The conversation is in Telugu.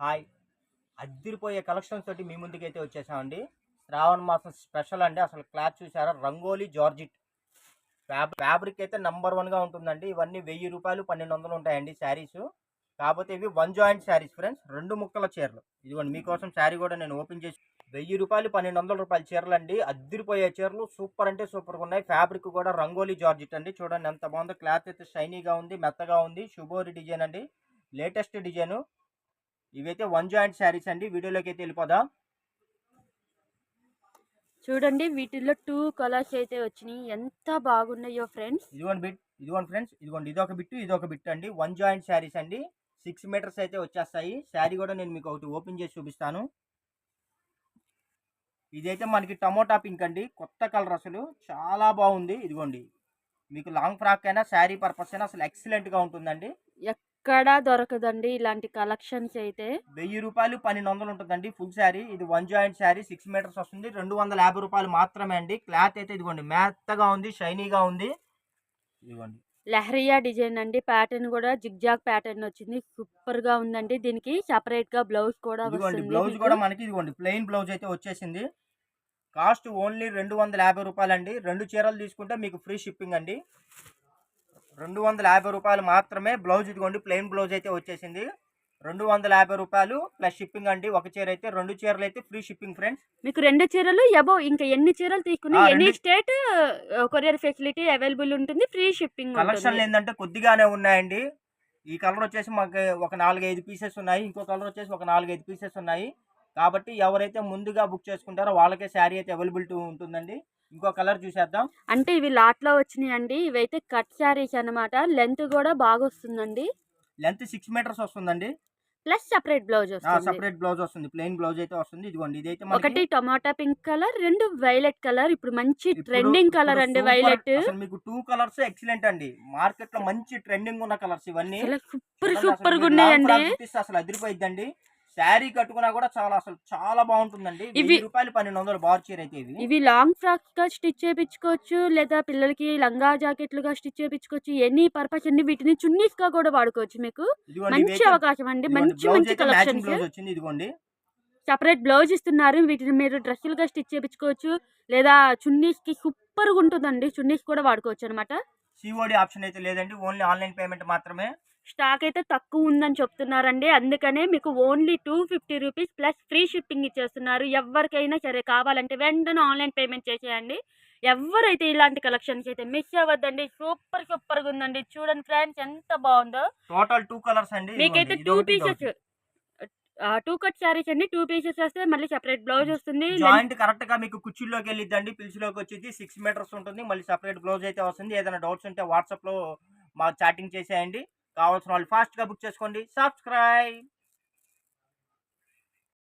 హాయ్. అద్దిరిపోయే కలెక్షన్స్ తోటి మీ ముందుకైతే వచ్చేసామండి. శ్రావణ మాసం స్పెషల్ అండి. అసలు క్లాత్ చూసారా? రంగోలీ జార్జిట్. ఫ్యాబ్రిక్ ఫ్యాబ్రిక్ అయితే నంబర్ వన్గా ఉంటుందండి. ఇవన్నీ వెయ్యి రూపాయలు పన్నెండు వందలు ఉంటాయండి శారీస్. కాకపోతే ఇవి వన్ జాయింట్ శారీస్ ఫ్రెండ్స్ రెండు ముక్కల చీరలు. ఇదిగోండి మీకోసం శారీ కూడా నేను ఓపెన్ చేసి వెయ్యి రూపాయలు పన్నెండు వందల రూపాయల చీరలు అండి అద్దిరిపోయే చీరలు సూపర్ అంటే సూపర్గా ఉన్నాయి. ఫ్యాబ్రిక్ కూడా రంగోలీ జార్జిట్ అండి. చూడండి ఎంత బాగుందో క్లాత్ అయితే షైనీగా ఉంది మెత్తగా ఉంది. శుభోరి డిజైన్ అండి. Latest design. ఇవైతే వన్ జాయింట్ శారీస్ అండి. వీడియోలోకి అయితే వెళ్ళిపోదాం. చూడండి వీటిల్లో టూ కలర్స్ అయితే వచ్చినాయి. ఎంత బాగున్నాయో ఫ్రెండ్స్ ఇదిగోండి బిట్ ఇదిగోండి ఫ్రెండ్స్ ఇదిగోండి ఇదొక బిట్ ఇదొక బిట్ అండి. వన్ జాయింట్ శారీస్ అండి. సిక్స్ మీటర్స్ అయితే వచ్చేస్తాయి. శారీ కూడా నేను మీకు ఒకటి ఓపెన్ చేసి చూపిస్తాను. ఇదైతే మనకి టమోటా పింక్ అండి. కొత్త కలర్ అసలు. చాలా బాగుంది. ఇదిగోండి. మీకు లాంగ్ ఫ్రాక్ అయినా శారీ పర్పస్ అయినా అసలు ఎక్సలెంట్గా ఉంటుందండి. ఎక్కడా దొరకదండి ఇలాంటి కలెక్షన్స్ అయితే. వెయ్యి రూపాయలు పన్నెండు వందలు ఉంటుందండి ఫుల్ శారీ. ఇది one joint sari six metres వస్తుంది. రెండు వందల యాభై రూపాయలు మాత్రమే అండి. క్లాత్ అయితే ఇదిగోండి మెత్తగా ఉంది షైనీగా ఉంది. ఇదిగోండి. లెహరియా డిజైన్ అండి. ప్యాటర్న్ కూడా జిగ్జాగ్ ప్యాటర్న్ వచ్చింది. సూపర్గా ఉందండి. దీనికి సెపరేట్గా బ్లౌజ్ కూడా ఇదిగోండి బ్లౌజ్. కూడా మనకి ఇదిగోండి ప్లెయిన్ బ్లౌజ్ అయితే వచ్చేసింది. కాస్ట్ ఓన్లీ రెండు వందల యాభై రూపాయలు అండి రెండు చీరలు తీసుకుంటే మీకు ఫ్రీ షిప్పింగ్ అండి. రెండు వందల యాభై రూపాయలు మాత్రమే బ్లౌజ్ ఇదిగోండి ప్లెయిన్ బ్లౌజ్ అయితే వచ్చేసింది. రెండు వందల యాభై రూపాయలు ప్లస్ షిప్పింగ్ అండి ఒక చీర అయితే రెండు చీరలు అయితే ఫ్రీ షిప్పింగ్ ఫ్రెండ్స్. మీకు రెండు చీరలు ఎబో ఇంకా ఎన్ని చీరలు తీసుకున్నా ఆ, any state courier facility available ఉంటుంది ఫ్రీ షిప్పింగ్ కలెక్షన్లు ఏంటంటే కొద్దిగానే ఉన్నాయండి. ఈ కలర్ వచ్చేసి మాకు ఒక నాలుగైదు పీసెస్ ఉన్నాయి ఇంకో కలర్ వచ్చేసి ఒక నాలుగైదు పీసెస్ ఉన్నాయి. కాబట్టి ఎవరైతే ముందుగా బుక్ చేసుకుంటారో వాళ్ళకే శారీ అయితే అవైలబిలిటీ ఉంటుందండి. ఇంకో కలర్ చూసేద్దాం. అంటే ఇవి లాట్లో వచ్చినాయి అండి ఇవైతే కట్ శారీస్ అన్నమాట. లెంత్ కూడా బాగా వస్తుందండి లెంత్ సిక్స్ మీటర్స్ వస్తుందండి. ప్లస్ సెపరేట్ బ్లౌజ్ వస్తుంది. సపరేట్ బ్లౌజ్ వస్తుంది. ప్లెయిన్ బ్లౌజ్ అయితే వస్తుంది. ఇదిగోండి ఇదైతే ఒకటి మనకి టొమాటో పింక్ కలర్ రెండు వైలెట్ కలర్. ఇప్పుడు మంచి ఇప్పుడు- ట్రెండింగ్ కలర్ ఇప్పుడు అండి super- వైలెట్. అసలు మీకు టూ కలర్స్ ఎక్సలెంట్ అండి. మార్కెట్లో మంచి ట్రెండింగ్ ఉన్న కలర్స్ ఇవన్నీ. సూపర్ అసలు సూపర్గా ఉన్నాయండి. అసలు అదిరిపోయిద్దండి. శారీ కట్టుకున్నా కూడా చాలా అసలు చాలా బాగుంటుందండి. ఇవి- రూపాయలు పన్నెండు వందలు బార్ చీర అయితే ఇవి ఇవి లాంగ్ ఫ్రాక్స్గా స్టిచ్ చేయించుకోవచ్చు లేదా పిల్లలకి లంగా జాకెట్లుగా స్టిచ్ చేయించుకోవచ్చు ఎనీ పర్పస్ అండి వీటిని చున్నీస్గా కూడా వాడుకోవచ్చు మీకు. మంచి అవకాశం అండి. మంచి మంచి బ్లౌజ్ వచ్చింది ఇదిగోండి. సెపరేట్ బ్లౌజ్ ఇస్తున్నారు. వీటిని మీరు డ్రెస్సులుగా స్టిచ్ చేయించుకోవచ్చు లేదా చున్నీస్కి సూపర్గా ఉంటుందండి. చున్నీస్ కూడా వాడుకోవచ్చు అనమాట సిఓడి ఆప్షన్ అయితే లేదండి. ఓన్లీ ఆన్లైన్ పేమెంట్ మాత్రమే. స్టాక్ అయితే తక్కువ ఉందని చెప్తున్నారండి. అందుకనే మీకు only two fifty rupees plus free shipping ఇచ్చేస్తున్నారు. ఎవరికైనా సరే కావాలంటే వెంటనే ఆన్లైన్ పేమెంట్ చేసేయండి. ఎవరైతే ఇలాంటి కలెక్షన్స్ అయితే మిస్ అవ్వద్దండి. సూపర్ సూపర్గా ఉందండి. చూడండి ఫ్రెండ్స్ ఎంత బాగుందో. టోటల్ టూ కలర్స్ అండి. మీకైతే two pieces. Two cut saris అండి. టూ పీసెస్ వస్తే మళ్ళీ సెపరేట్ బ్లౌజ్ వస్తుంది. జాయింట్ కరెక్ట్గా మీకు కుర్చీలోకి వెళ్ళిద్దండి. పిలిచిలోకి వచ్చేది సిక్స్ మీటర్స్ ఉంటుంది. మళ్ళీ సపరేట్ బ్లౌజ్ అయితే వస్తుంది. ఏదైనా డౌట్స్ ఉంటే వాట్సాప్లో మా చాటింగ్ చేసేయండి. కావాల్సిన వాళ్ళు ఫాస్ట్గా బుక్ చేసుకోండి. సబ్స్క్రైబ్!